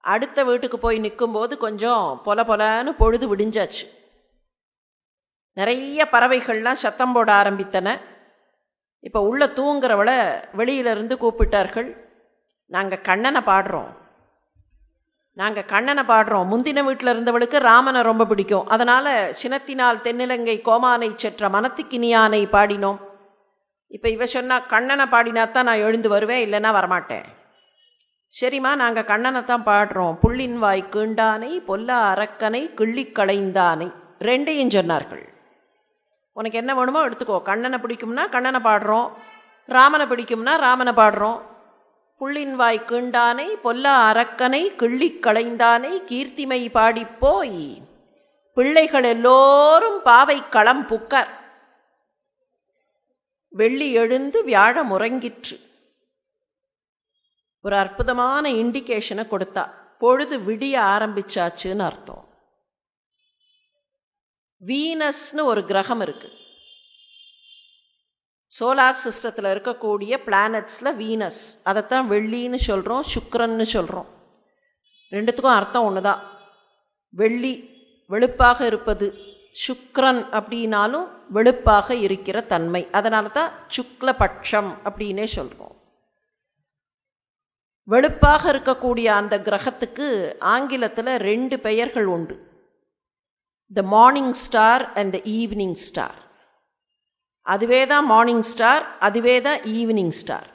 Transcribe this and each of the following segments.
அடுத்த வீட்டுக்கு போய் நிற்கும்போது கொஞ்சம் பொல பொலன்னு பொழுது விடிஞ்சாச்சு. நிறைய பறவைகள்லாம் சத்தம் போட ஆரம்பித்தன. இப்போ உள்ளே தூங்குறவளை வெளியிலிருந்து கூப்பிட்டார்கள். நாங்கள் கண்ணனை பாடுறோம். நாங்கள் கண்ணனை பாடுறோம். முந்தின வீட்டில் இருந்தவளுக்கு ராமனை ரொம்ப பிடிக்கும். அதனால் சினத்தினால் தென்னிலங்கை கோமானை செற்ற மனத்துக்கினியானை பாடினோம். இப்போ இவ சொன்னால் கண்ணனை பாடினா தான் நான் எழுந்து வருவேன் இல்லைன்னா வரமாட்டேன். சரிம்மா நாங்கள் கண்ணனை தான் பாடுறோம். புள்ளின் வாய் கீண்டானை பொல்லா அரக்கனை கிள்ளி களைந்தானை. ரெண்டையும் சொன்னார்கள். உனக்கு என்ன வேணுமோ எடுத்துக்கோ. கண்ணனை பிடிக்கும்னா கண்ணனை பாடுறோம். ராமனை பிடிக்கும்னா ராமனை பாடுறோம். புள்ளின் வாய் கீண்டானை பொல்லா அரக்கனை கிள்ளி களைந்தானை கீர்த்திமை பாடிப்போய் பிள்ளைகள் எல்லோரும் பாவை களம் புக்கர் வெள்ளி எழுந்து வியாழ முறங்கிற்று. ஒரு அற்புதமான இண்டிகேஷனை கொடுத்தா. பொழுது விடிய ஆரம்பிச்சாச்சுன்னு அர்த்தம். வீனஸ்னு ஒரு கிரகம் இருக்கு. சோலார் சிஸ்டத்தில் இருக்கக்கூடிய பிளானட்ஸில் வீனஸ் அதைத்தான் வெள்ளின்னு சொல்கிறோம் சுக்கரன்னு சொல்கிறோம் ரெண்டுத்துக்கும் அர்த்தம் ஒன்று தான் வெள்ளி வெளுப்பாக இருப்பது சுக்ரன் அப்படின்னாலும் வெளுப்பாக இருக்கிற தன்மை. அதனால தான் சுக்லபட்சம் அப்படின்னே சொல்கிறோம் வெளுப்பாக இருக்கக்கூடிய அந்த கிரகத்துக்கு ஆங்கிலத்தில் ரெண்டு பெயர்கள் உண்டு. The morning star and the evening star அதுவே தான் மார்னிங் ஸ்டார் அதுவே தான் ஈவினிங் ஸ்டார்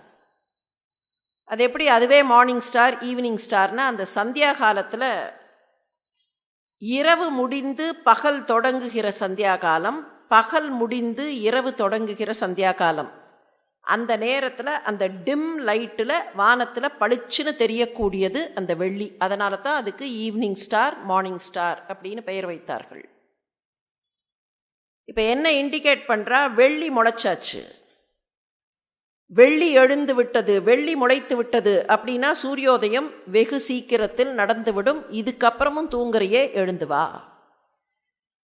அது எப்படி? அதுவே மார்னிங் ஸ்டார் ஈவினிங் ஸ்டார்னால் அந்த சந்தியா காலத்தில் இரவு முடிந்து பகல் தொடங்குகிற சந்தியா காலம் பகல் முடிந்து இரவு தொடங்குகிற சந்தியா காலம். அந்த நேரத்தில் அந்த டிம் லைட்டில் வானத்தில் பளிச்சுன்னு தெரியக்கூடியது அந்த வெள்ளி. அதனால தான் அதுக்கு ஈவினிங் ஸ்டார் மார்னிங் ஸ்டார் அப்படின்னு பெயர் வைத்தார்கள். இப்போ என்ன இண்டிகேட் பண்ணுறா வெள்ளி முளைச்சாச்சு. வெள்ளி எழுந்து விட்டது வெள்ளி முளைத்து விட்டது அப்படின்னா சூரியோதயம் வெகு சீக்கிரத்தில் நடந்துவிடும் இதுக்கப்புறமும் தூங்குறையே எழுந்து வா.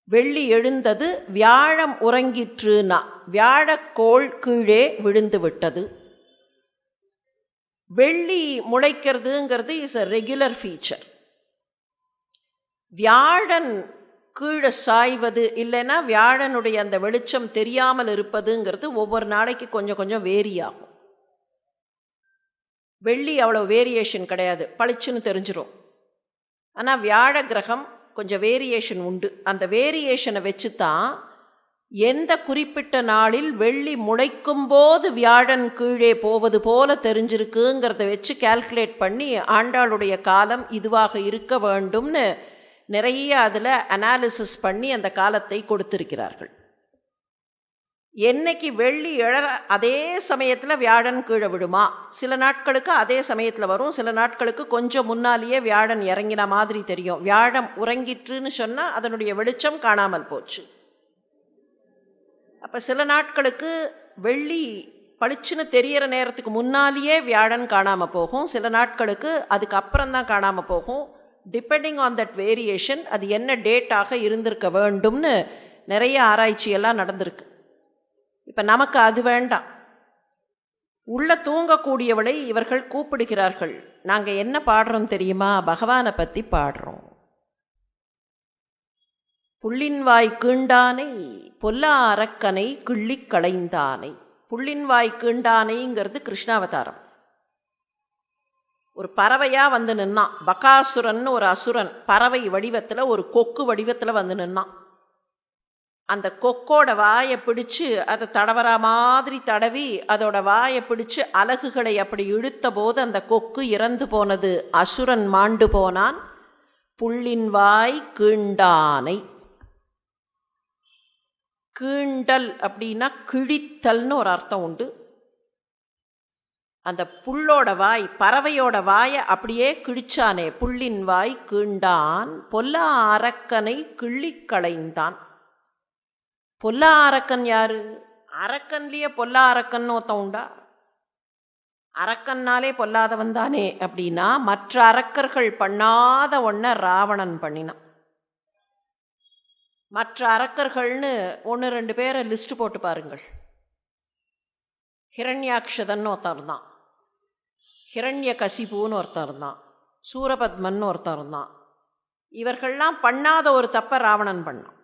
வெள்ளி எழுந்தது வியாழம் உறங்கிற்றுனா வியாழக்கோள் கீழே விழுந்து விட்டது வெள்ளி முளைக்கிறதுங்கிறது இஸ் அ ரெகுலர் ஃபீச்சர் வியாழன் கீழே சாய்வது இல்லைன்னா வியாழனுடைய அந்த வெளிச்சம் தெரியாமல் இருப்பதுங்கிறது ஒவ்வொரு நாளைக்கு கொஞ்சம் கொஞ்சம் வேரி ஆகும். வெள்ளி அவ்வளோ வேரியேஷன் கிடையாது. பளிச்சுன்னு தெரிஞ்சிடும் ஆனால் வியாழ கிரகம் கொஞ்சம் வேரியேஷன் உண்டு. அந்த வேரியேஷனை வச்சு தான் எந்த குறிப்பிட்ட நாளில் வெள்ளி முளைக்கும் போது வியாழன் கீழே போவது போல தெரிஞ்சிருக்குங்கிறத வச்சு கால்குலேட் பண்ணி ஆண்டாளுடைய காலம் இதுவாக இருக்க வேண்டும்னு நிறைய அதில் அனாலிசிஸ் பண்ணி அந்த காலத்தை கொடுத்திருக்கிறார்கள். என்னைக்கு வெள்ளி எழற அதே சமயத்தில் வியாழன் கீழே விடுமா? சில நாட்களுக்கு அதே சமயத்தில் வரும் சில நாட்களுக்கு கொஞ்சம் முன்னாலேயே வியாழன் இறங்கின மாதிரி தெரியும். வியாழம் உறங்கிற்றுன்னு சொன்னால் அதனுடைய வெளிச்சம் காணாமல் போச்சு. அப்போ சில நாட்களுக்கு வெள்ளி பளிச்சுன்னு தெரியிற நேரத்துக்கு முன்னாலேயே வியாழன் காணாமல் போகும். சில நாட்களுக்கு அதுக்கு தான் காணாமல் போகும். டிபெண்டிங் ஆன் தட் வேரியேஷன் அது என்ன டேட்டாக இருந்திருக்க வேண்டும்னு நிறைய ஆராய்ச்சியெல்லாம் நடந்திருக்கு. இப்போ நமக்கு அது வேண்டாம். உள்ள தூங்கக்கூடியவளை இவர்கள் கூப்பிடுகிறார்கள். நாங்கள் என்ன பாடுறோம் தெரியுமா? பகவானை பற்றி பாடுறோம். புள்ளின்வாய் கீண்டானை பொல்லா அரக்கனை கிள்ளிக் களைந்தானை. புள்ளின்வாய் கீண்டானைங்கிறது கிருஷ்ணாவதாரம். ஒரு பறவையாக வந்து நின்னான் பகாசுரன் ஒரு அசுரன் பறவை வடிவத்தில் ஒரு கொக்கு வடிவத்தில் வந்து நின்னான் அந்த கொக்கோட வாயை பிடிச்சு அதை தடவரா மாதிரி தடவி அதோட வாயை பிடிச்சு அலகுகளை அப்படி இழுத்த போது அந்த கொக்கு இறந்து போனது. அசுரன் மாண்டு போனான். புள்ளின் வாய் கீண்டானை. கீண்டல் அப்படின்னா கிழித்தல்னு ஒரு அர்த்தம் உண்டு. அந்த புல்லோட வாய் பறவையோட வாயை அப்படியே கிழிச்சானே புள்ளின் வாய் கீண்டான் பொல்லா அரக்கனை கிள்ளி களைந்தான். பொல்லா அரக்கன் யாரு? அரக்கன்லேயே பொல்லா அரக்கன் ஒருத்தன் உண்டா? அரக்கன்னாலே பொல்லாதவன் தானே அப்படின்னா மற்ற அரக்கர்கள் பண்ணாத ஒன்றை ராவணன் பண்ணினான். மற்ற அரக்கர்கள்னு ஒன்று ரெண்டு பேரை லிஸ்ட் போட்டு பாருங்கள். ஹிரண்யாக்ஷதன் ஒருத்தன் இருந்தான் ஹிரண்ய கசிபுன்னு ஒருத்தன் இருந்தான் சூரபத்மன் ஒருத்தன் இருந்தான் இவர்கள்லாம் பண்ணாத ஒரு தப்பை ராவணன் பண்ணான்.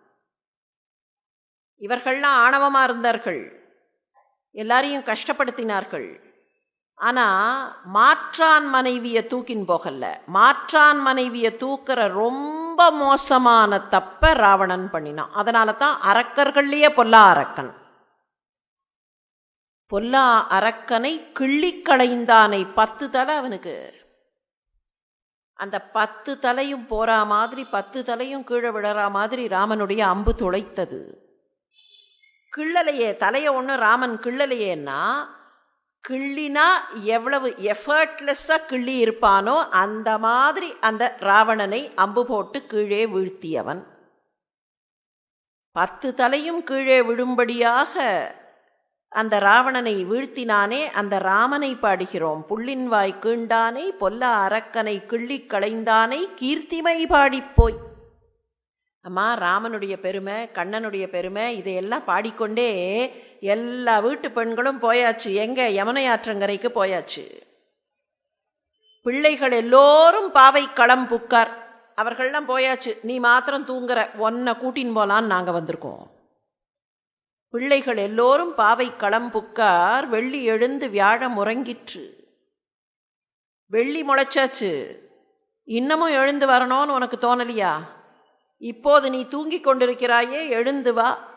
இவர்கள்லாம் ஆணவமாக இருந்தார்கள். எல்லாரையும் கஷ்டப்படுத்தினார்கள். ஆனால் மாற்றான் மனைவியை தூக்கின் போகல. மாற்றான் மனைவியை தூக்கிற ரொம்ப ரொம்ப மோசமான தப்பை ராவணன் பண்ணினான். அதனால தான் அரக்கர்கள்லேயே பொல்லா அரக்கன். பொல்லா அரக்கனை கிள்ளி களைந்தானை பத்து தலை அவனுக்கு. அந்த பத்து தலையும் போறா மாதிரி பத்து தலையும் கீழே விழறா மாதிரி ராமனுடைய அம்பு துளைத்தது. கிள்ளலையே தலையை ஒன்று ராமன் கிள்ளலையேன்னா கிள்ளினா எவ்வளவு எஃபர்ட்லெஸ்ஸாக கிள்ளி இருப்பானோ அந்த மாதிரி அந்த ராவணனை அம்பு போட்டு கீழே வீழ்த்தியவன். பத்து தலையும் கீழே விழும்படியாக அந்த ராவணனை வீழ்த்தினானே அந்த ராமனை பாடுகிறோம். புள்ளின்வாய் கீண்டானை பொல்ல அரக்கனை கிள்ளி களைந்தானை கீர்த்திமை பாடிப்போய் அம்மா ராமனுடைய பெருமை கண்ணனுடைய பெருமை இதையெல்லாம் பாடிக்கொண்டே எல்லா வீட்டு பெண்களும் போயாச்சு. எங்கே? யமனையாற்றங்கரைக்கு போயாச்சு. பிள்ளைகள் எல்லோரும் பாவை களம் புக்கார். அவர்கள்லாம் போயாச்சு. நீ மாத்திரம் தூங்குற. ஒன்னை கூட்டின்னு போலான்னு நாங்கள் வந்திருக்கோம். பிள்ளைகள் எல்லோரும் பாவை களம் புக்கார். வெள்ளி எழுந்து வியாழம் உறங்கிற்று வெள்ளி முளைச்சாச்சு. இன்னமும் எழுந்து வரணும்னு உனக்கு தோணலையா? இப்போது நீ தூங்கிக் கொண்டிருக்கிறாயே எழுந்து வா.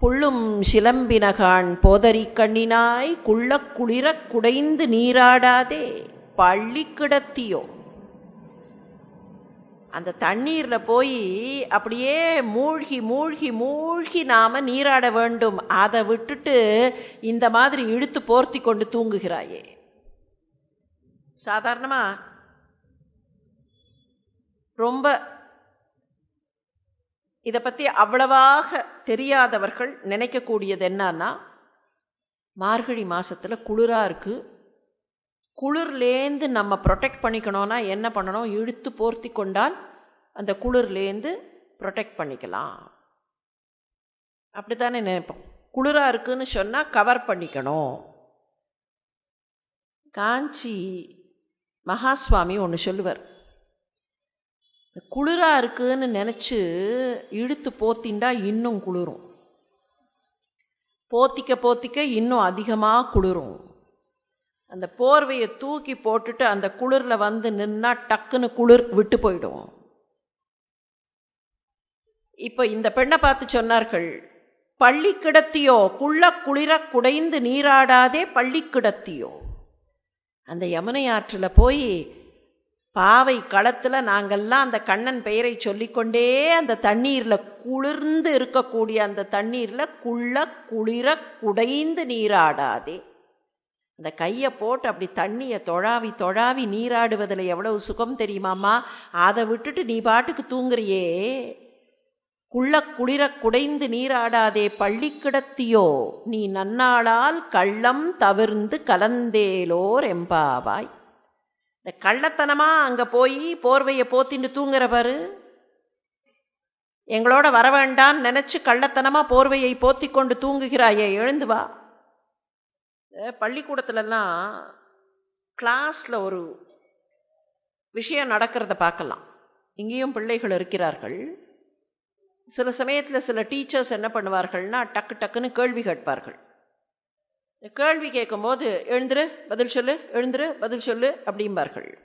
புள்ளும் சிலம்பினகான் போதரி கண்ணினாய் குள்ள குளிர குடைந்து நீராடாதே பள்ளி கிடத்தியோ. அந்த தண்ணீரில் போய் அப்படியே மூழ்கி மூழ்கி மூழ்கி நாம் நீராட வேண்டும். அதை விட்டுட்டு இந்த மாதிரி இழுத்து போர்த்தி கொண்டு தூங்குகிறாயே. சாதாரணமாக ரொம்ப இதை பற்றி அவ்வளவாக தெரியாதவர்கள் நினைக்கக்கூடியது என்னன்னா மார்கழி மாதத்தில் குளிராக இருக்குது குளிர்லேருந்து நம்ம ப்ரொடெக்ட் பண்ணிக்கணும்னா என்ன பண்ணணும்? இழுத்து போர்த்தி கொண்டால் அந்த குளிர்லேருந்து ப்ரொடெக்ட் பண்ணிக்கலாம். அப்படி தானே நினைப்போம். குளிராக இருக்குன்னு சொன்னால் கவர் பண்ணிக்கணும். காஞ்சி மகாஸ்வாமி ஒன்று சொல்லுவார். குளிராக இருக்குன்னு நினச்சி இழுத்து போத்திண்டா இன்னும் குளிரும். போத்திக்க போத்திக்க இன்னும் அதிகமாக குளிரும். அந்த போர்வையை தூக்கி போட்டுட்டு அந்த குளிரில் வந்து நின்னா டக்குன்னு குளிர் விட்டு போயிடும். இப்போ இந்த பெண்ணை பார்த்து சொன்னார்கள் பள்ளி கிடத்தியோ குள்ள குளிர குடைந்து நீராடாதே பள்ளி கிடத்தியோ. அந்த யமுனை ஆற்றில் போய் பாவை களத்தில் நாங்கள்லாம் அந்த கண்ணன் பெயரை சொல்லிக்கொண்டே அந்த தண்ணீரில் குளிர்ந்து இருக்கக்கூடிய அந்த தண்ணீரில் குள்ள குளிர குடைந்து நீராடாதே. அந்த கையை போட்டு அப்படி தண்ணியை தொழாவி தொழாவி நீராடுவதில் எவ்வளவு சுகம் தெரியுமாம்மா? அதை விட்டுட்டு நீ பாட்டுக்கு தூங்குறியே. குள்ள குளிர குடைந்து நீராடாதே பள்ளி கிடத்தியோ நீ நன்னாளால் கள்ளம் தவிர்ந்து கலந்தேலோர் எம்பாவாய். இந்த கள்ளத்தனமாக அங்கே போய் போர்வையை போத்தின்னு தூங்குறவர் எங்களோட வர வேண்டான்னு நினச்சி கள்ளத்தனமாக போர்வையை போத்தி கொண்டு தூங்குகிறாயே எழுந்து வா. பள்ளிக்கூடத்துலலாம் கிளாஸில் ஒரு விஷயம் நடக்கிறத பார்க்கலாம். இங்கேயும் பிள்ளைகள் இருக்கிறார்கள். சில சமயத்தில் சில டீச்சர்ஸ் என்ன பண்ணுவார்கள்னா டக்கு டக்குன்னு கேள்வி கேட்பார்கள். கேள்வி கேட்கும்போது எழுந்துரு பதில் சொல்லு எழுந்துரு பதில் சொல்லு அப்படிம்பார்கள்.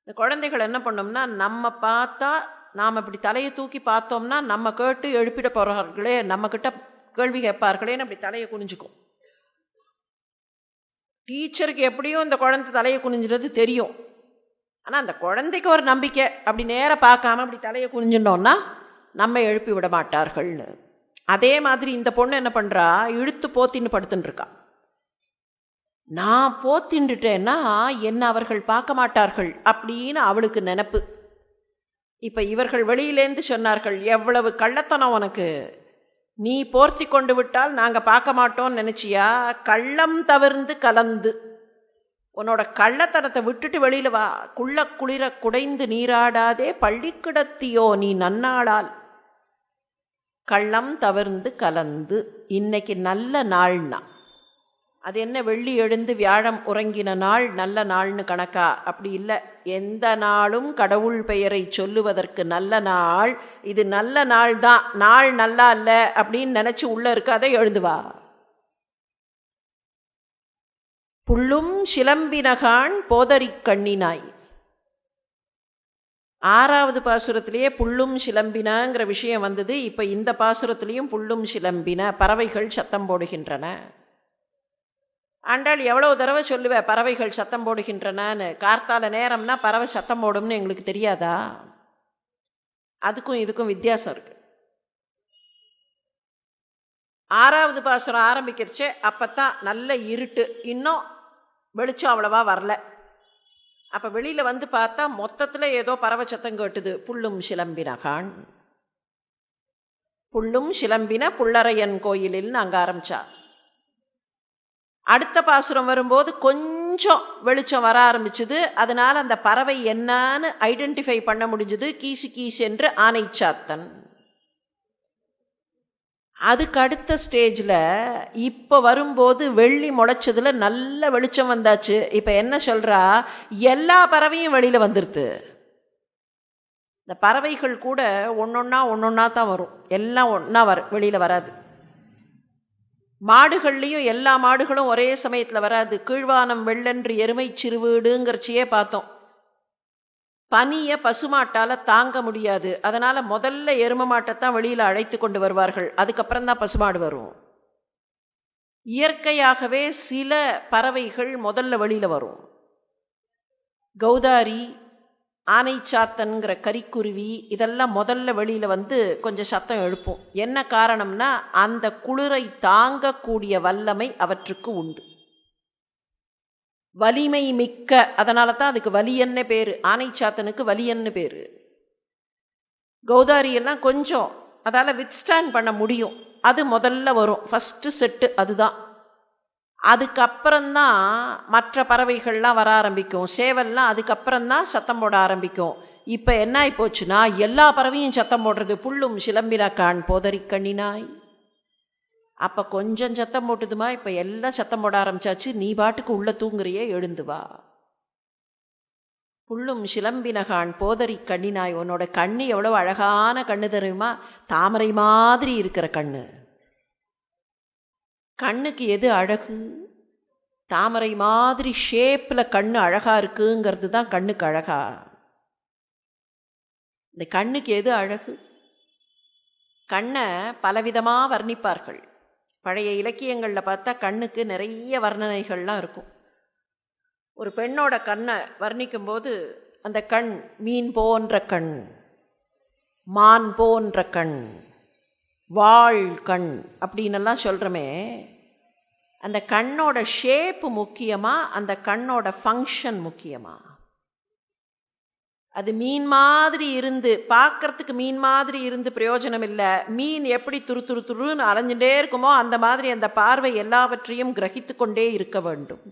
இந்த குழந்தைகள் என்ன பண்ணோம்னா நம்ம பார்த்தா நாம் இப்படி தலையை தூக்கி பார்த்தோம்னா நம்ம கேட்டு எழுப்பிட போகிறார்களே நம்மக்கிட்ட கேள்வி கேட்பார்களேன்னு அப்படி தலையை குனிஞ்சுக்கும். டீச்சருக்கு எப்படியும் இந்த குழந்தை தலையை குனிஞ்சுறது தெரியும். ஆனால் அந்த குழந்தைக்கு ஒரு நம்பிக்கை. அப்படி நேராக பார்க்காம அப்படி தலையை குனிஞ்சிட்டோம்னா நம்ம எழுப்பி விட மாட்டார்கள்னு. அதே மாதிரி இந்த பொண்ணு என்ன பண்ணுறா இழுத்து போத்தின்னு படுத்துட்டுருக்கா நான் போத்தின்ட்டுட்டேன்னா என்ன அவர்கள் பார்க்க மாட்டார்கள் அப்படின்னு அவளுக்கு நினப்பு. இப்போ இவர்கள் வெளியிலேருந்து சொன்னார்கள் எவ்வளவு கள்ளத்தனம் உனக்கு. நீ போர்த்தி கொண்டு விட்டால் நாங்கள் பார்க்க மாட்டோம்னு நினச்சியா? கள்ளம் தவிர்ந்து கலந்து. உன்னோட கள்ளத்தனத்தை விட்டுட்டு வெளியில் வா. குள்ள குளிர குடைந்து நீராடாதே பள்ளிக்கிடத்தியோ நீ நன்னாளால். கள்ளம் தவிர்ந்து கலந்து இன்னைக்கு நல்ல நாள்னா. அது என்ன வெள்ளி எழுந்து வியாழம் உறங்கின நாள் நல்ல நாள்னு கணக்கா? அப்படி இல்லை. எந்த நாளும் கடவுள் பெயரை சொல்லுவதற்கு நல்ல நாள் இது நல்ல நாள் தான் நாள் நல்லா இல்லை அப்படின்னு நினச்சி உள்ளே இருக்காத எழுந்துவா புள்ளும் சிலம்பினகான் போதறிக் கண்ணினாய். ஆறாவது பாசுரத்திலேயே புல்லும் சிலம்பினாங்கிற விஷயம் வந்தது. இப்போ இந்த பாசுரத்துலேயும் புல்லும் சிலம்பின பறவைகள் சத்தம் போடுகின்றன. ஆண்டாள் எவ்வளோ தடவை சொல்லுவேன் பறவைகள் சத்தம் போடுகின்றனன்னு? கார்த்தால நேரம்னா பறவை சத்தம் போடும்னு எங்களுக்கு தெரியாதா? அதுக்கும் இதுக்கும் வித்தியாசம் இருக்கு. ஆறாவது பாசுரம் ஆரம்பிக்கிறச்சு அப்போ தான் நல்ல இருட்டு. இன்னும் வெளிச்சம் அவ்வளவா வரல. அப்போ வெளியில் வந்து பார்த்தா மொத்தத்தில் ஏதோ பறவை சத்தம் கேட்டுது. புல்லும் சிலம்பினகான். புல்லும் சிலம்பின புள்ளரையன் கோயிலில்னு அங்கே ஆரம்பித்தா அடுத்த பாசுரம் வரும்போது கொஞ்சம் வெளிச்சம் வர ஆரம்பிச்சுது. அதனால் அந்த பறவை என்னான்னு ஐடென்டிஃபை பண்ண முடிஞ்சுது. கீசு கீசு என்று ஆனைச்சாத்தன் அதுக்கு அடுத்த ஸ்டேஜில் இப்போ வரும்போது வெள்ளி முளைச்சதில் நல்ல வெளிச்சம் வந்தாச்சு. இப்போ என்ன சொல்கிறா எல்லா பறவையும் வெளியில் வந்துடுது இந்த பறவைகள் கூட ஒன்றொன்னா ஒன்றொன்னா தான் வரும். எல்லாம் ஒன்றா வர வெளியில் வராது. மாடுகள்லேயும் எல்லா மாடுகளும் ஒரே சமயத்தில் வராது. கீழ்வானம் வெள்ளன்று எருமை சிறுவீடுங்கிறச்சியே பார்த்தோம். பனியை பசுமாட்டால் தாங்க முடியாது. அதனால் முதல்ல எரும மாட்டைத்தான் வெளியில் அழைத்து கொண்டு வருவார்கள். அதுக்கப்புறம் தான் பசுமாடு வரும். இயற்கையாகவே சில பறவைகள் முதல்ல வெளியில் வரும். கௌதாரி ஆனைச்சாத்தன்கிற கரிக்குருவி இதெல்லாம் முதல்ல வெளியில் வந்து கொஞ்சம் சத்தம் எழுப்பும். என்ன காரணம்னா அந்த குளிரை தாங்கக்கூடிய வல்லமை அவற்றுக்கு உண்டு. வலிமை மிக்க அதனால தான் அதுக்கு வலியன்னு பேர். ஆனைச்சாத்தனுக்கு வலியன்னு பேர். கௌதாரியெல்லாம் கொஞ்சம் அதால் விட்ஸ்டாண்ட் பண்ண முடியும். அது முதல்ல வரும். ஃபஸ்ட்டு செட்டு அதுதான். அதுக்கப்புறம்தான் மற்ற பறவைகள்லாம் வர ஆரம்பிக்கும். சேவல்லாம் அதுக்கப்புறம்தான் சத்தம் போட ஆரம்பிக்கும். இப்போ என்ன ஆகி போச்சுன்னா எல்லா பறவையும் சத்தம் போடுறது புல்லும் சிலம்பினாக்கான் போதறிக்கண்ணினாய் அப்போ கொஞ்சம் சத்தம் போட்டுதுமா? இப்போ எல்லாம் சத்தம் போட ஆரம்பிச்சாச்சு. நீ பாட்டுக்கு உள்ள தூங்குறியே எழுந்து வா. புல்லும் சிலம்பினகான் போதறி கண்ணினாய். உன்னோட கண்ணு எவ்வளோ அழகான கண்ணு தெரியுமா? தாமரை மாதிரி இருக்கிற கண்ணு. கண்ணுக்கு எது அழகு? தாமரை மாதிரி ஷேப்பில் கண்ணு அழகாக இருக்குங்கிறது தான் கண்ணுக்கு அழகா. இந்த கண்ணுக்கு எது அழகு? கண்ணை பலவிதமாக வர்ணிப்பார்கள். பழைய இலக்கியங்களில் பார்த்தா கண்ணுக்கு நிறைய வர்ணனைகள்லாம் இருக்கும். ஒரு பெண்ணோட கண்ணை வர்ணிக்கும்போது அந்த கண் மீன் போன்ற கண் மான் போன்ற கண் வாழ் கண் அப்படின்னெல்லாம் சொல்கிறோமே அந்த கண்ணோட ஷேப்பு முக்கியமாக அந்த கண்ணோட ஃபங்க்ஷன் முக்கியமாக அது மீன் மாதிரி இருந்து பார்க்கறதுக்கு மீன் மாதிரி இருந்து பிரயோஜனம் இல்லை. மீன் எப்படி துரு துரு துருன்னு அலைஞ்சுட்டே இருக்குமோ அந்த மாதிரி அந்த பார்வை எல்லாவற்றையும் கிரகித்து கொண்டே இருக்க வேண்டும்.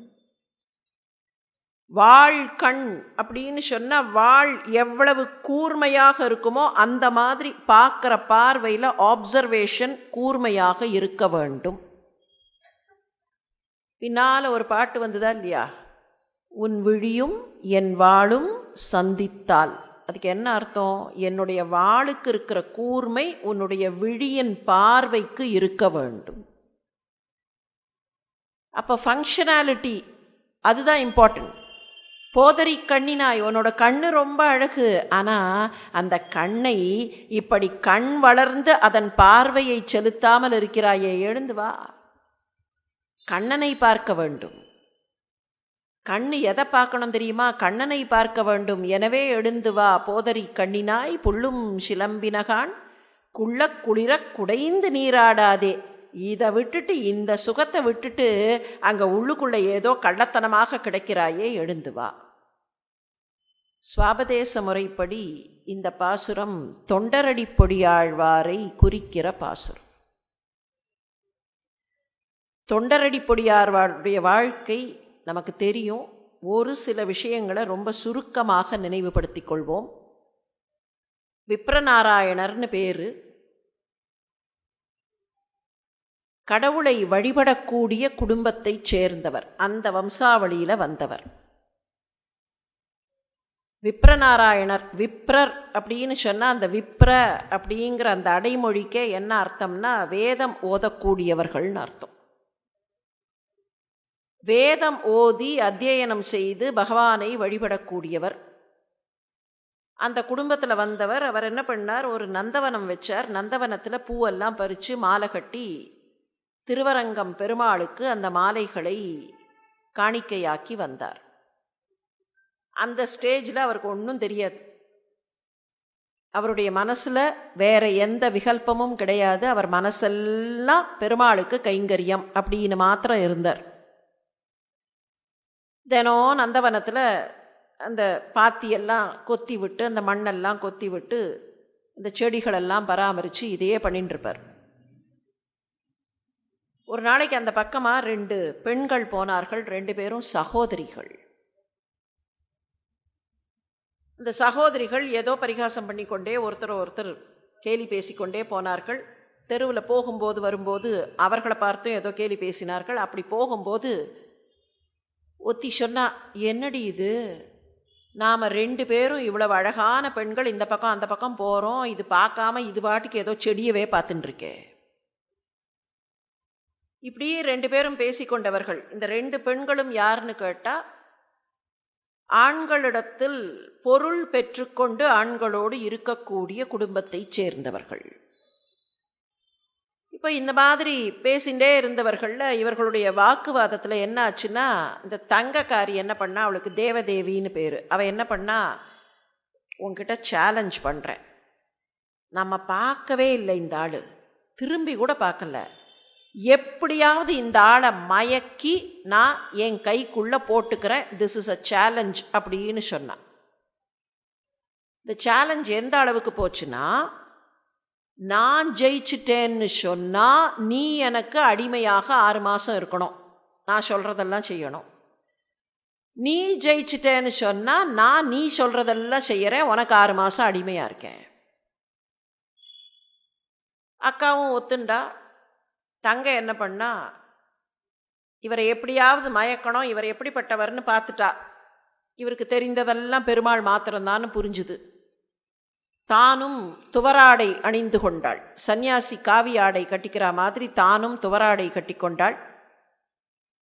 வாழ் கண் அப்படின்னு சொன்னால் வாழ் எவ்வளவு கூர்மையாக இருக்குமோ அந்த மாதிரி பார்க்குற பார்வையில் ஆப்சர்வேஷன் கூர்மையாக இருக்க வேண்டும். பின்னால் ஒரு பாட்டு வந்ததா இல்லையா? உன் விழியும் என் வாளும் சந்தித்தால் அதுக்கு என்ன அர்த்தம்? என்னுடைய வாளுக்கு இருக்கிற கூர்மை உன்னுடைய விழியின் பார்வைக்கு இருக்க வேண்டும். அப்போ ஃபங்க்ஷனாலிட்டி அதுதான் இம்பார்ட்டன்ட் போதரி கண்ணினாய் உன்னோட கண்ணு ரொம்ப அழகு. ஆனால் அந்த கண்ணை இப்படி கண் வளர்ந்து அதன் பார்வையை செலுத்தாமல் இருக்கிறாயே எழுந்து வா. கண்ணனை பார்க்க வேண்டும். கண்ணு எதை பார்க்கணும் தெரியுமா? கண்ணனை பார்க்க வேண்டும். எனவே எழுந்து வா. போதரி கண்ணினாய் புள்ளும் சிலம்பினகான். குள்ள குளிர குடைந்து நீராடாதே. இதை விட்டுட்டு இந்த சுகத்தை விட்டுட்டு அங்கே உள்ளுக்குள்ளே ஏதோ கள்ளத்தனமாக கிடைக்கிறாயே எழுந்து வா. சுவாபதேச முறைப்படி இந்த பாசுரம் தொண்டரடி பொடியாழ்வாரை குறிக்கிற பாசுரம். தொண்டரடி பொடியாழ்வாருடைய வாழ்க்கை நமக்கு தெரியும் ஒரு சில விஷயங்களை ரொம்ப சுருக்கமாக நினைவுபடுத்தி கொள்வோம். விப்ரநாராயணர்னு பேர். கடவுளை வழிபடக்கூடிய குடும்பத்தைச் சேர்ந்தவர். அந்த வம்சாவளியில் வந்தவர். விப்ரநாராயணர் விப்ரர் அப்படின்னு சொன்னால் அந்த விப்ர அப்படிங்கிற அந்த அடைமொழிக்கே என்ன அர்த்தம்னா வேதம் ஓதக்கூடியவர்கள்னு அர்த்தம். வேதம் ஓதி அத்தியனம் செய்து பகவானை வழிபடக்கூடியவர். அந்த குடும்பத்தில் வந்தவர் அவர் என்ன பண்ணார்? ஒரு நந்தவனம் வச்சார். நந்தவனத்தில் பூவெல்லாம் பறித்து மாலை கட்டி திருவரங்கம் பெருமாளுக்கு அந்த மாலைகளை காணிக்கையாக்கி வந்தார். அந்த ஸ்டேஜில் அவருக்கு ஒன்றும் தெரியாது. அவருடைய மனசில் வேறு எந்த விகல்பமும் கிடையாது. அவர் மனசெல்லாம் பெருமாளுக்கு கைங்கரியம் அப்படின்னு மாத்திரம் இருந்தார். தினம் நந்தவனத்தில் அந்த பாத்தியெல்லாம் கொத்தி விட்டு அந்த மண்ணெல்லாம் கொத்தி விட்டு இந்த செடிகளெல்லாம் பராமரித்து இதையே பண்ணிட்டுருப்பார் ஒரு நாளைக்கு அந்த பக்கமாக ரெண்டு பெண்கள் போனார்கள் ரெண்டு பேரும் சகோதரிகள். இந்த சகோதரிகள் ஏதோ பரிகாசம் பண்ணிக்கொண்டே ஒருத்தர் ஒருத்தர் கேலி பேசிக்கொண்டே போனார்கள். தெருவில் போகும்போது வரும்போது அவர்களை பார்த்தும் ஏதோ கேலி பேசினார்கள். அப்படி போகும்போது ஒத்தி சொன்னா என்னடி இது? நாம் ரெண்டு பேரும் இவ்வளவு அழகான பெண்கள் இந்த பக்கம் அந்த பக்கம் போகிறோம் இது பார்க்காம இது பாட்டுக்கு ஏதோ செடியவே பார்த்துட்டுருக்கே இப்படியே ரெண்டு பேரும் பேசிக்கொண்டவர்கள் இந்த ரெண்டு பெண்களும் யாருன்னு கேட்டால் ஆண்களிடத்தில் பொருள் பெற்றுக்கொண்டு ஆண்களோடு இருக்கக்கூடிய குடும்பத்தைச் சேர்ந்தவர்கள். இப்போ இந்த மாதிரி பேசிகிட்டே இருந்தவர்களில் இவர்களுடைய வாக்குவாதத்தில் என்ன ஆச்சுன்னா இந்த தங்கக்காரி என்ன பண்ணா அவளுக்கு தேவதேவின்னு பேர். அவள் என்ன பண்ணா உங்ககிட்ட சேலஞ்ச் பண்ணுறேன் நம்ம பார்க்கவே இல்லை இந்த ஆள். திரும்பி கூட பார்க்கல. எப்படியாவது இந்த ஆளை மயக்கி நான் என் கைக்குள்ளே போட்டுக்கிறேன். திஸ் இஸ் அ சேலஞ்ச் அப்படின்னு சொன்னான். இந்த சேலஞ்ச் எந்த அளவுக்கு போச்சுன்னா நான் ஜெயிச்சிட்டேன்னு சொன்னால் நீ எனக்கு அடிமையாக ஆறு மாதம் இருக்கணும். நான் சொல்கிறதெல்லாம் செய்யணும். நீ ஜெயிச்சிட்டேன்னு சொன்னால் நான் நீ சொல்கிறதெல்லாம் செய்கிறேன் உனக்கு ஆறு மாதம் அடிமையாக இருக்கேன். அக்காவும் ஒத்துண்டா? தங்க என்ன பண்ணா? இவரை எப்படியாவது மயக்கணும். இவர் எப்படிப்பட்டவர்னு பார்த்துட்டா. இவருக்கு தெரிந்ததெல்லாம் பெருமாள் மாத்திரம்தான்னு புரிஞ்சுது. தானும் துவராடை அணிந்து கொண்டாள். சந்நியாசி காவி ஆடை கட்டிக்கிற மாதிரி தானும் துவராடை கட்டிக்கொண்டாள்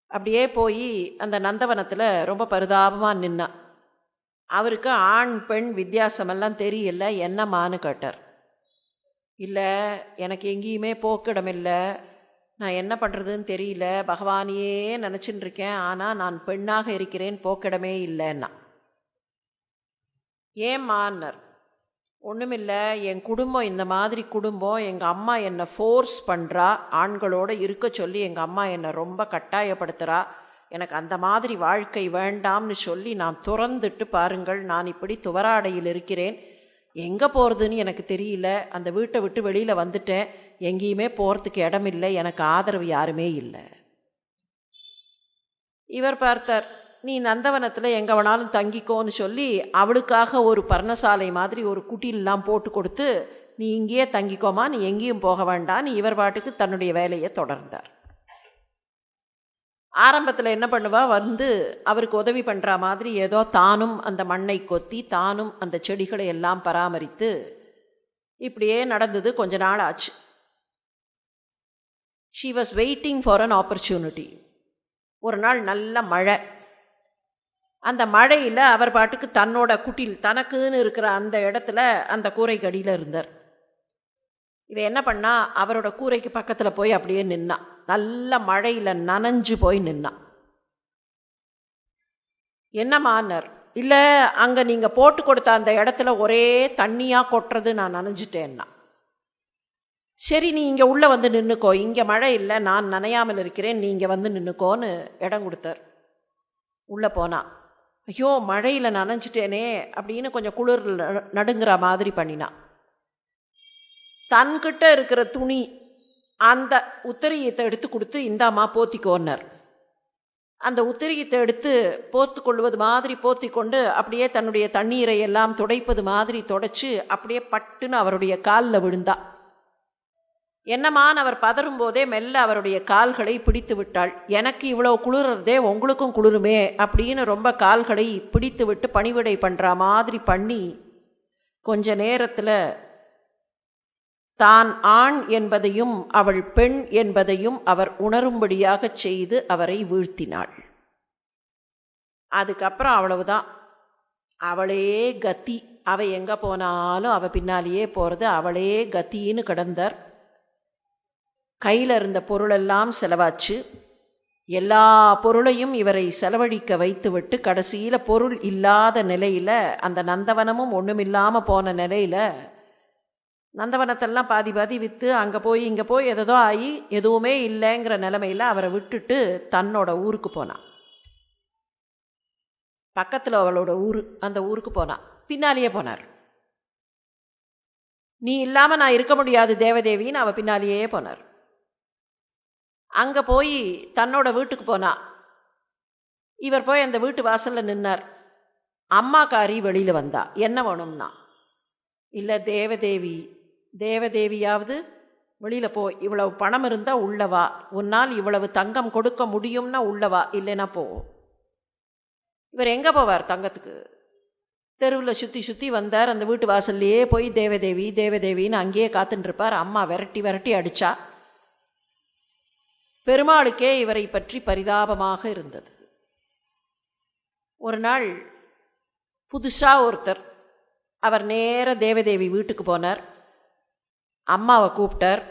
அப்படியே போய் அந்த நந்தவனத்தில் ரொம்ப பரிதாபமாக நின்னா. அவருக்கு ஆண் பெண் வித்தியாசமெல்லாம் தெரியல. என்னம்மான்னு கேட்டார். இல்லை எனக்கு எங்கேயுமே போக்கிடமில்லை. நான் என்ன பண்ணுறதுன்னு தெரியல. பகவானையே நினச்சின்னு இருக்கேன் ஆனால் நான் பெண்ணாக இருக்கிறேன். போக்கிடமே இல்லைன்னா. ஏம்மான்னர் ஒன்றுமில்லை என் குடும்பம் இந்த மாதிரி குடும்பம் எங்கள் அம்மா என்னை ஃபோர்ஸ் பண்ணுறா ஆண்களோடு இருக்க சொல்லி எங்கள் அம்மா என்னை ரொம்ப கட்டாயப்படுத்துகிறா எனக்கு அந்த மாதிரி வாழ்க்கை வேண்டாம்னு சொல்லி நான் துறந்துட்டு பாருங்கள் நான் இப்படி துவராடையில் இருக்கிறேன். எங்கே போகிறதுன்னு எனக்கு தெரியல. அந்த வீட்டை விட்டு வெளியில் வந்துட்டேன். எங்கேயுமே போகிறதுக்கு இடமில்லை. எனக்கு ஆதரவு யாருமே இல்லை. இவர் பார்த்தார் நீ நந்தவனத்தில் எங்கே வேணாலும் தங்கிக்கோன்னு சொல்லி அவளுக்காக ஒரு பர்ணசாலை மாதிரி ஒரு குட்டிலெலாம் போட்டு கொடுத்து நீ இங்கேயே தங்கிக்கோமா? நீ எங்கேயும் போக வேண்டாம். நீ இவர் பாட்டுக்கு தன்னுடைய வேலையை தொடர்ந்தார். ஆரம்பத்தில் என்ன பண்ணுவா? வந்து அவருக்கு உதவி பண்ணுற மாதிரி ஏதோ தானும் அந்த மண்ணை கொத்தி தானும் அந்த செடிகளை எல்லாம் பராமரித்து இப்படியே நடந்தது கொஞ்ச நாள் ஆச்சு. She was waiting for an opportunity ஒரு நாள் நல்ல மழை. அந்த மழையில் அவர் பாட்டுக்கு தன்னோட குட்டில் தனக்குன்னு இருக்கிற அந்த இடத்துல அந்த கூரைக்கடியில் இருந்தார். இவ என்ன பண்ணா அவரோட கூரைக்கு பக்கத்தில் போய் அப்படியே நின்னான் நல்ல மழையில் நனைஞ்சு போய் நின்னான் என்னமானார் இல்லை அங்கே நீங்கள் போட்டு கொடுத்த அந்த இடத்துல ஒரே தண்ணியாக கொட்டுறது நான் நனைஞ்சிட்டேன்னா. சரி நீ இங்கே உள்ளே வந்து நின்றுக்கோ இங்கே மழை இல்லை. நான் நனையாமல் இருக்கிறேன். நீங்கள் வந்து நின்றுக்கோன்னு இடம் கொடுத்தார். உள்ளே போனான் ஐயோ மழையில் நனைஞ்சிட்டேனே அப்படின்னு கொஞ்சம் குளிர் நடுங்கிற மாதிரி பண்ணினான் தன்கிட்ட இருக்கிற துணி அந்த உத்தரியத்தை எடுத்து கொடுத்து இந்தாம்மா போத்திக்கோன்னர். அந்த உத்தரியத்தை எடுத்து போத்து கொள்வது மாதிரி போத்தி கொண்டு அப்படியே தன்னுடைய தண்ணீரை எல்லாம் துடைப்பது மாதிரி துடைச்சி அப்படியே பட்டுன்னு அவருடைய காலில் விழுந்தா. என்னமான் அவர் பதறும் போதே மெல்ல அவருடைய கால்களை பிடித்து விட்டாள். எனக்கு இவ்வளோ குளிர்றதே உங்களுக்கும் குளிருமே அப்படின்னு ரொம்ப கால்களை பிடித்து விட்டு பணிவிடை பண்ணுற மாதிரி பண்ணி கொஞ்ச நேரத்தில் தான் ஆண் என்பதையும் அவள் பெண் என்பதையும் அவர் உணரும்படியாகச் செய்து அவரை வீழ்த்தினாள். அதுக்கப்புறம் அவ்வளவுதான். அவளே கத்தி. அவ எங்கே போனாலும் அவள் பின்னாலேயே போகிறது அவளே கத்தின்னு கிடந்தார். கையில் இருந்த பொருளெல்லாம் செலவாச்சு. எல்லா பொருளையும் இவரை செலவழிக்க வைத்துவிட்டு கடைசியில் பொருள் இல்லாத நிலையில் அந்த நந்தவனமும் ஒன்றுமில்லாமல் போன நிலையில் நந்தவனத்தெல்லாம் பாதி பாதி விற்று அங்கே போய் இங்கே போய் எதோ ஆகி எதுவுமே இல்லைங்கிற நிலமையில் அவரை விட்டுட்டு தன்னோட ஊருக்கு போனான். பக்கத்தில் அவளோட ஊர் அந்த ஊருக்கு போனான். பின்னாலேயே போனார். நீ இல்லாமல் நான் இருக்க முடியாது தேவதேவின்னு அவள் பின்னாலேயே போனார். அங்கே போய் தன்னோட வீட்டுக்கு போனா. இவர் போய் அந்த வீட்டு வாசலில் நின்னார். அம்மாக்காரி வெளியில் வந்தா. என்ன வேணும்னா? இல்லை தேவதேவி தேவதேவியாவது வெளியில் போ. இவ்வளவு பணம் இருந்தால் உள்ளவா உன்னால் இவ்வளவு தங்கம் கொடுக்க முடியும்னா உள்ளவா இல்லைன்னா போ. இவர் எங்கே போவார் தங்கத்துக்கு? தெருவில் சுற்றி சுற்றி வந்தார். அந்த வீட்டு வாசல்லையே போய் தேவதேவி தேவதேவின்னு அங்கேயே காத்துட்டுருப்பார் அம்மா விரட்டி விரட்டி அடித்தா பெருமாளுக்கே இவரை பற்றி பரிதாபமாக இருந்தது. ஒரு நாள் புதுசாக ஒருத்தர் அவர் நேர தேவதேவி வீட்டுக்கு போனார். அம்மாவை கூப்பிட்டார்.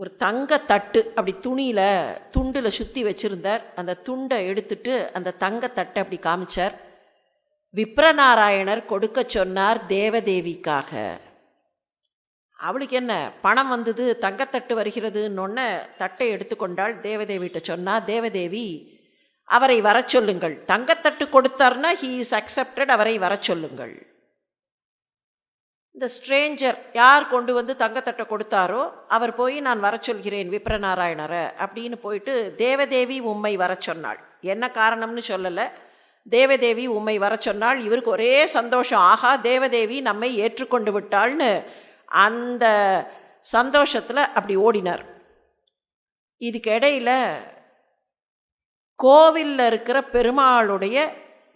ஒரு தங்க தட்டு அப்படி துணியில் துண்டில் சுற்றி வச்சுருந்தார். அந்த துண்டை எடுத்துட்டு அந்த தங்க தட்டை அப்படி காமிச்சார். விப்ரநாராயணர் கொடுக்க சொன்னார் தேவதேவிக்காக. அவளுக்கு என்ன பணம் வந்தது தங்கத்தட்டு வருகிறதுன்னொன்ன தட்டை எடுத்துக்கொண்டாள் தேவதேவிட்ட சொன்னா தேவதேவி அவரை வர சொல்லுங்கள். தங்கத்தட்டு கொடுத்தார்னா ஹீ இஸ் அக்செப்டட் அவரை வர சொல்லுங்கள். இந்த ஸ்ட்ரேஞ்சர் யார் கொண்டு வந்து தங்கத்தட்டை கொடுத்தாரோ அவர் போய் நான் வர சொல்கிறேன் விப்ரநாராயணரை அப்படின்னு போயிட்டு தேவதேவி உம்மை வர சொன்னாள். என்ன காரணம்னு சொல்லலை. தேவதேவி உம்மை வர சொன்னால் இவருக்கு ஒரே சந்தோஷம். ஆகா தேவதேவி நம்மை ஏற்றுக்கொண்டு விட்டாள்னு அந்த சந்தோஷத்தில் அப்படி ஓடினார். இதுக்கு இடையில் கோவிலில் இருக்கிற பெருமாளுடைய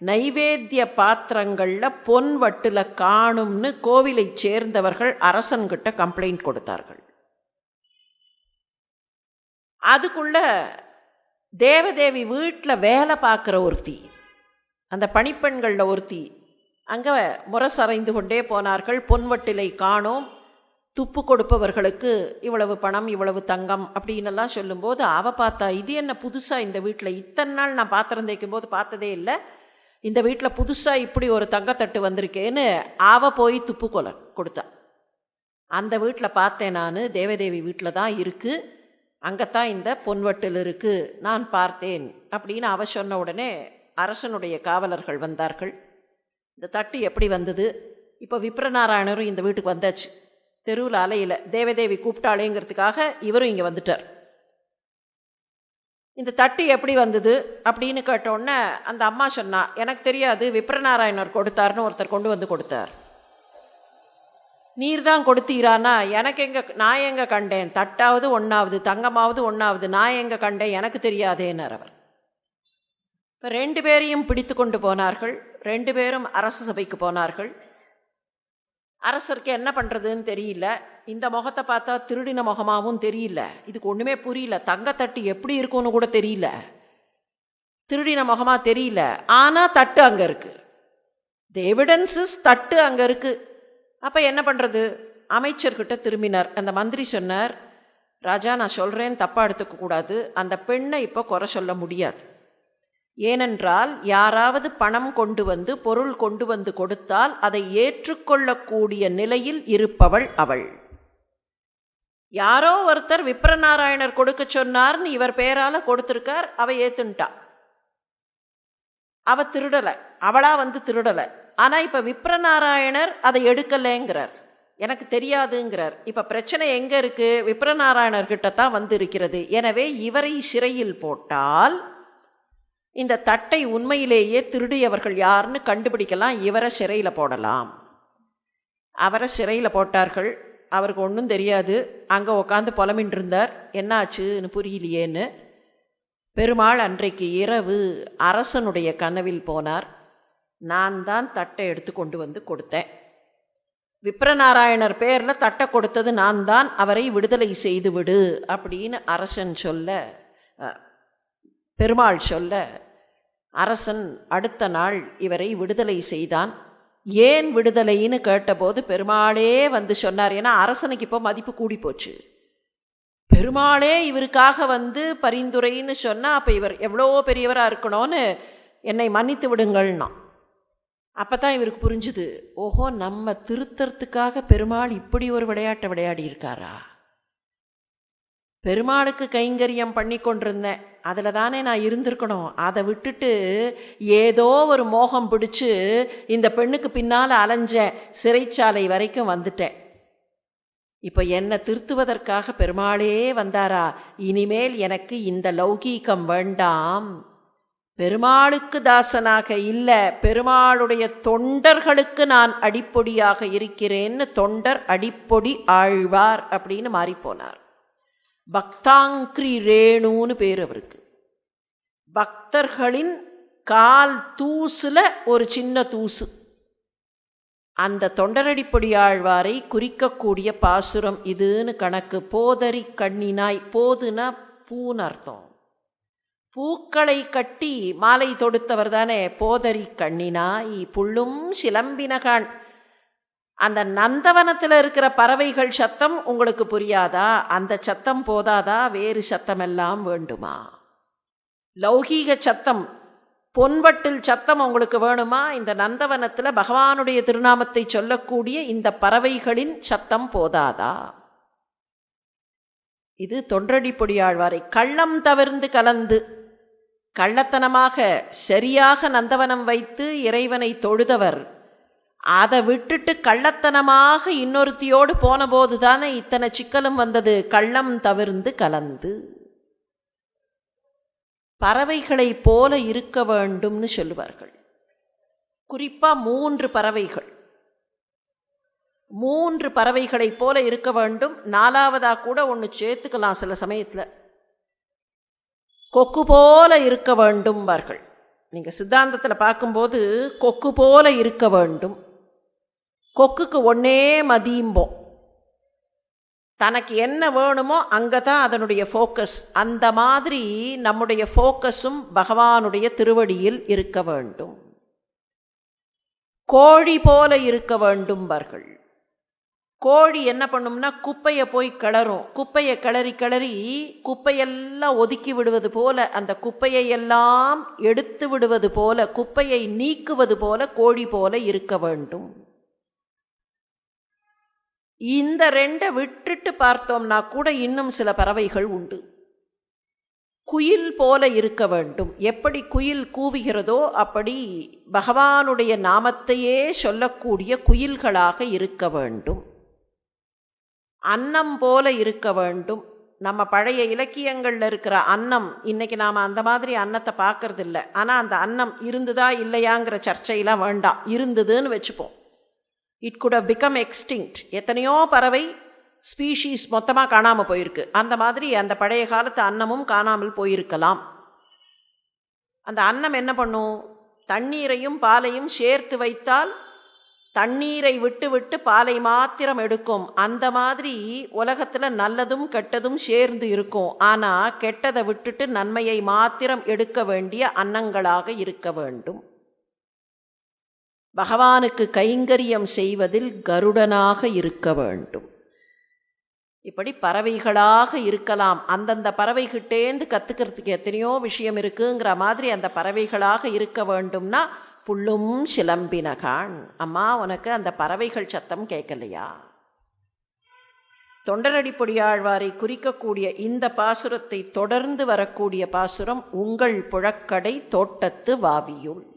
நைவேத்திய பாத்திரங்களில் பொன் வட்டில் காணும்னு கோவிலை சேர்ந்தவர்கள் அரசன்கிட்ட கம்ப்ளைண்ட் கொடுத்தார்கள். அதுக்குள்ள தேவதேவி வீட்டில் வேலை பார்க்குற ஒருத்தி அந்த பணிப்பெண்களில் ஒருத்தி அங்கே முரசறைந்து கொண்டே போனார்கள். பொன்வட்டிலை காணோம் துப்பு கொடுப்பவர்களுக்கு இவ்வளவு பணம் இவ்வளவு தங்கம் அப்படின்னுலாம் சொல்லும்போது அவள் பார்த்தா இது என்ன புதுசாக இந்த வீட்டில் இத்தனை நாள் நான் பாத்திரம் தேய்க்கும் போது பார்த்ததே இல்லை. இந்த வீட்டில் புதுசாக இப்படி ஒரு தங்கத்தட்டு வந்திருக்கேன்னு அவ போய் துப்பு கொலை கொடுத்தா. அந்த வீட்டில் பார்த்தேன் நான் தேவதேவி வீட்டில் தான் இருக்குது அங்கத்தான் இந்த பொன்வட்டில் இருக்குது நான் பார்த்தேன். அப்படின்னு அவ சொன்ன உடனே அரசனுடைய காவலர்கள் வந்தார்கள். இந்த தட்டு எப்படி வந்தது? இப்போ விப்ரநாராயணரும் இந்த வீட்டுக்கு வந்தாச்சு. தெருவில் அலையில். தேவதேவி கூப்பிட்டாளேங்கிறதுக்காக இவரும் இங்கே வந்துட்டார். இந்த தட்டு எப்படி வந்தது அப்படின்னு கேட்டோடனே அந்த அம்மா சொன்னா எனக்கு தெரியாது விப்ரநாராயணர் கொடுத்தாருன்னு ஒருத்தர் கொண்டு வந்து கொடுத்தார். நீர் தான் கொடுத்தீரானா? எனக்கு எங்கே நான் எங்கே கண்டேன்? தட்டாவது ஒன்றாவது தங்கமாவது ஒன்றாவது நான் எங்கே கண்டேன்? எனக்கு தெரியாதேன்னார் அவர். இப்போ ரெண்டு பேரையும் பிடித்து கொண்டு போனார்கள். ரெண்டு பேரும் அரசு சபைக்கு போனார்கள். அரசருக்கு என்ன பண்ணுறதுன்னு தெரியல. இந்த முகத்தை பார்த்தா திருடின முகமாகவும் தெரியல. இதுக்கு ஒன்றுமே புரியல. தங்கத்தட்டு எப்படி இருக்கும்னு கூட தெரியல. திருடின முகமாக தெரியல. ஆனால் தட்டு அங்கே இருக்குது தேவிடன்ஸஸ் தட்டு அங்கே இருக்குது அப்போ என்ன பண்ணுறது அமைச்சர்கிட்ட திரும்பினார். அந்த மந்திரி சொன்னார் ராஜா நான் சொல்கிறேன் தப்பாக எடுத்துக்கக்கூடாது அந்த பெண்ணை இப்போ குறை சொல்ல முடியாது. ஏனென்றால் யாராவது பணம் கொண்டு வந்து பொருள் கொண்டு வந்து கொடுத்தால் அதை ஏற்றுக்கொள்ளக்கூடிய நிலையில் இருப்பவள் அவள். யாரோ ஒருத்தர் விப்ரநாராயணர் கொடுக்க சொன்னார்னு இவர் பேரால் கொடுத்துருக்கார் அவ ஏத்துன்ட்டா. அவ திருடலை அவளா வந்து திருடலை. ஆனால் இப்போ விப்ரநாராயணர் அதை எடுக்கலைங்கிறார். எனக்கு தெரியாதுங்கிறார். இப்போ பிரச்சனை எங்கே இருக்குது விப்ரநாராயணர்கிட்ட தான் வந்து இருக்கிறது. எனவே இவரை சிறையில் போட்டால் இந்த தட்டை உண்மையிலேயே திருடியவர்கள் யாருன்னு கண்டுபிடிக்கலாம். இவரை சிறையில் போடலாம். அவரை சிறையில் போட்டார்கள். அவருக்கு ஒன்றும் தெரியாது. அங்கே உட்காந்து புலமின்னு இருந்தார் என்னாச்சுன்னு புரியலையேன்னு. பெருமாள் அன்றைக்கு இரவு அரசனுடைய கனவில் போனார். நான் தான் தட்டை எடுத்து கொண்டு வந்து கொடுத்தேன். விப்ரநாராயணர் பேரில் தட்டை கொடுத்தது நான் தான். அவரை விடுதலை செய்து விடு அப்படின்னு அரசன் சொல்ல பெருமாள் சொல்ல அரசன் அடுத்த நாள் இவரை விடுதலை செய்தான். ஏன் விடுதலைன்னு கேட்டபோது பெருமாளே வந்து சொன்னார். ஏன்னா அரசனுக்கு இப்போ மதிப்பு கூடி போச்சு பெருமாளே இவருக்காக வந்து பரிந்துரைன்னு சொன்னால் அப்போ இவர் எவ்வளோ பெரியவராக இருக்கணும்னு என்னை மன்னித்து விடுங்கள்னா அப்போ தான் இவருக்கு புரிஞ்சுது ஓஹோ நம்ம திருத்தறத்துக்காக பெருமாள் இப்படி ஒரு விளையாட்டை விளையாடி இருக்காரா பெருமாளுக்கு கைங்கரியம் பண்ணி கொண்டிருந்தேன் அதில் தானே நான் இருந்திருக்கணும். அதை விட்டுட்டு ஏதோ ஒரு மோகம் பிடிச்சு இந்த பெண்ணுக்கு பின்னால் அலைஞ்சேன் சிறைச்சாலை வரைக்கும் வந்துட்டேன். இப்போ என்னை திருத்துவதற்காக பெருமாளே வந்தாரா? இனிமேல் எனக்கு இந்த லௌகீகம் வேண்டாம். பெருமாளுக்கு தாசனாக இல்லை பெருமாளுடைய தொண்டர்களுக்கு நான் அடிப்பொடியாக இருக்கிறேன்னு தொண்டர் அடிப்பொடி ஆழ்வார் அப்படின்னு மாறிப்போனார். பக்தாங்கிரி ரேணுன்னு பேர் அவருக்கு. பக்தர்களின் கால் தூசில் ஒரு சின்ன தூசு. அந்த தொண்டரடிப்பொடியாழ்வாரை குறிக்கக்கூடிய பாசுரம் இதுன்னு கணக்கு. போதறி கண்ணினாய் போதுனா பூன்னு அர்த்தம். பூக்களை கட்டி மாலை தொடுத்தவர் தானே போதறி கண்ணினாய் புள்ளும் சிலம்பினகான். அந்த நந்தவனத்தில் இருக்கிற பறவைகள் சத்தம் உங்களுக்கு புரியாதா? அந்த சத்தம் போதாதா? வேறு சத்தமெல்லாம் வேண்டுமா? லௌகீக சத்தம் பொன்வட்டில் சத்தம் உங்களுக்கு வேணுமா? இந்த நந்தவனத்தில் பகவானுடைய திருநாமத்தை சொல்லக்கூடிய இந்த பறவைகளின் சத்தம் போதாதா? இது தொன்றடி பொடியாழ்வாரை. கள்ளம் தவிர்ந்து கலந்து கள்ளத்தனமாக சரியாக நந்தவனம் வைத்து இறைவனை தொழுதவர். அதை விட்டுட்டு கள்ளத்தனமாக இன்னொருத்தியோடு போனபோது தானே இத்தனை சிக்கலும் வந்தது. கள்ளம் தவிர்ந்து கலந்து. பறவைகளைப் போல இருக்க வேண்டும்னு சொல்லுவார்கள். குறிப்பாக மூன்று பறவைகள். மூன்று பறவைகளைப் போல இருக்க வேண்டும். நாலாவதாக கூட ஒன்று சேர்த்துக்கலாம் சில சமயத்தில். கொக்கு போல இருக்க வேண்டும்பார்கள். நீங்கள் சித்தாந்தத்தில் பார்க்கும்போது கொக்கு போல இருக்க வேண்டும். கொக்குக்கு ஒன்னே மதியும்போம். தனக்கு என்ன வேணுமோ அங்கே தான் அதனுடைய ஃபோக்கஸ் அந்த மாதிரி நம்முடைய ஃபோக்கஸும் பகவானுடைய திருவடியில் இருக்க வேண்டும். கோழி போல இருக்க வேண்டும்பார்கள் கோழி என்ன பண்ணும்னா குப்பையை போய் கிளறும். குப்பையை கிளறி கிளறி குப்பையெல்லாம் ஒதுக்கி விடுவது போல அந்த குப்பையை எல்லாம் எடுத்து விடுவது போல குப்பையை நீக்குவது போல கோழி போல இருக்க வேண்டும். இந்த ரெண்டை விட்டுட்டு பார்த்தோம்னா கூட இன்னும் சில பறவைகள் உண்டு. குயில் போல இருக்க வேண்டும். எப்படி குயில் கூவுகிறதோ அப்படி பகவானுடைய நாமத்தையே சொல்லக்கூடிய குயில்களாக இருக்க வேண்டும். அன்னம் போல இருக்க வேண்டும். நம்ம பழைய இலக்கியங்களில் இருக்கிற அன்னம் இன்றைக்கி நாம் அந்த மாதிரி அன்னத்தை பார்க்கறதில்ல. ஆனால் அந்த அன்னம் இருந்துதா இல்லையாங்கிற சர்ச்சையெல்லாம் வேண்டாம். இருந்ததுன்னு வச்சுப்போம். It could have become extinct எத்தனையோ பறவை ஸ்பீஷீஸ் மொத்தமாக காணாமல் போயிருக்கு. அந்த மாதிரி அந்த பழைய காலத்து அன்னமும் காணாமல் போயிருக்கலாம். அந்த அன்னம் என்ன பண்ணும்? தண்ணீரையும் பாலையும் சேர்த்து வைத்தால் தண்ணீரை விட்டு விட்டு பாலை மாத்திரம் எடுக்கும். அந்த மாதிரி உலகத்தில் நல்லதும் கெட்டதும் சேர்ந்து இருக்கும். ஆனால் கெட்டதை விட்டுட்டு நன்மையை மாத்திரம் எடுக்க வேண்டிய அன்னங்களாக இருக்க வேண்டும். பகவானுக்கு கைங்கரியம் செய்வதில் கருடனாக இருக்க வேண்டும். இப்படி பறவைகளாக இருக்கலாம். அந்தந்த பறவைகிட்டேந்து கற்றுக்கிறதுக்கு எத்தனையோ விஷயம் இருக்குங்கிற மாதிரி அந்த பறவைகளாக இருக்க வேண்டும்னா புல்லும் சிலம்பினகான். அம்மா உனக்கு அந்த பறவைகள் சத்தம் கேட்கலையா? தொண்டரடி பொடியாழ்வாரை குறிக்கக்கூடிய இந்த பாசுரத்தை தொடர்ந்து வரக்கூடிய பாசுரம் உங்கள் புழக்கடை தோட்டத்து வாவியுள்.